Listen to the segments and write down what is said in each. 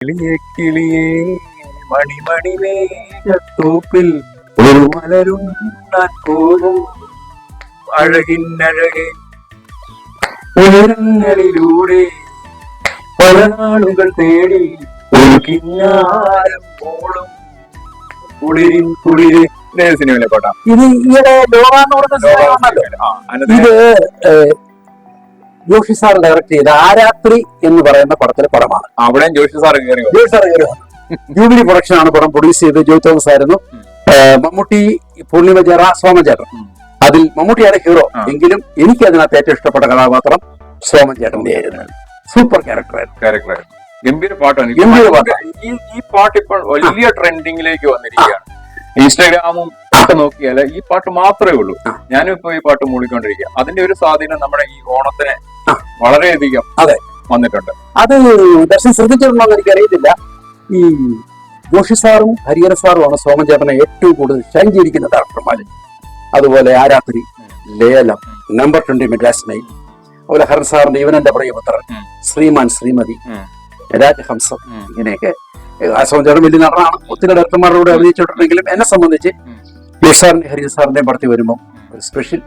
കിളിയെ കിളിയേ മണിമണി മേഘത്തോപ്പിൽ ഒരു മലരുണ്ണാൻ പോകും. അഴകിന്നഴകെ ഉയരങ്ങളിലൂടെ പല നാളുകൾ തേടി ഒരു കിന്നാരം പോളും കുളിരിൻ കുളിര്. സിനിമയിലെ പാട്ടാ. ഇത് ഈയിടെ ലോക എന്ന് പറഞ്ഞ സിനിമ ഇത് ജോഷി സാർ ഡയറക്ട് ചെയ്ത ആരാത്രി എന്ന് പറയുന്ന പടത്തിലെ പടമാണ്. അവിടെയും ജോഷി സാർ കയറി. ജോഷി സാർ കയറി. ജൂബിലി പ്രൊഡക്ഷൻ ആണ് പടം പ്രൊഡ്യൂസ് ചെയ്ത് ജോയ് തോമസ് ആയിരുന്നു. മമ്മൂട്ടി പൂർണിമ ചേറ സോമചേട്ടൻ. അതിൽ മമ്മൂട്ടിയാണ് ഹീറോ എങ്കിലും എനിക്ക് അതിനകത്ത് ഏറ്റവും ഇഷ്ടപ്പെട്ട കഥാപാത്രം സോമൻ ചേട്ടന്റെ ആയിരുന്നു. സൂപ്പർ ക്യാരക്ടർ ക്യാരക്ടറായിരുന്നു ഗംഭീര പാട്ടാണ്. ഗംഭീര പാട്ട് ഈ ഈ പാട്ട് ഇപ്പോൾ വലിയ ട്രെൻഡിങ്ങിലേക്ക് വന്നിരിക്കുകയാണ്. ഇൻസ്റ്റാഗ്രാമും ഒക്കെ നോക്കിയാൽ ഈ പാട്ട് മാത്രമേ ഉള്ളൂ ആ. ഞാനും ഇപ്പൊ ഈ പാട്ട് മൂളിക്കൊണ്ടിരിക്കുക അതിന്റെ ഒരു സ്വാധീനം നമ്മുടെ ഈ ഓണത്തിന്. വളരെയധികം അതെ. വന്നിട്ടുണ്ട് അത് ദർശനം ശ്രദ്ധിച്ചിട്ടുണ്ടോ എന്ന് എനിക്കറിയത്തില്ല ഈ ജോഷി സാറും ഹരിഹര സാറുമാണ് സോമൻ ചേട്ടനെ ഏറ്റവും കൂടുതൽ ഷൈൻ ചെയ്തിരിക്കുന്ന ഡയറക്ടർമാര് അതുപോലെ ആരാത്രി ലേലം നമ്പർ ട്വന്റി മെഡ്രാസ് മെയിൽ അതുപോലെ ഹരൻ സാറിന്റെ ഇവനെന്റെ പ്രിയപുത്രൻ ശ്രീമാൻ ശ്രീമതി. രാജഹംസം. ഇങ്ങനെയൊക്കെ സോമൻ ചേട്ടൻ വലിയ നടനാണ് ഒത്തിരി ഡയറക്ടർമാരോട് അഭിനയിച്ചിട്ടുണ്ടെങ്കിലും എന്നെ സംബന്ധിച്ച് ഉം. ഹരി സാറിന്റെ പടത്തിൽ വരുമ്പോൾ ഒരു സ്പെഷ്യൽ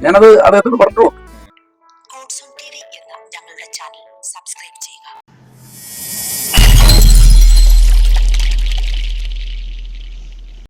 ഞാനത് അദ്ദേഹത്തോട് പറഞ്ഞു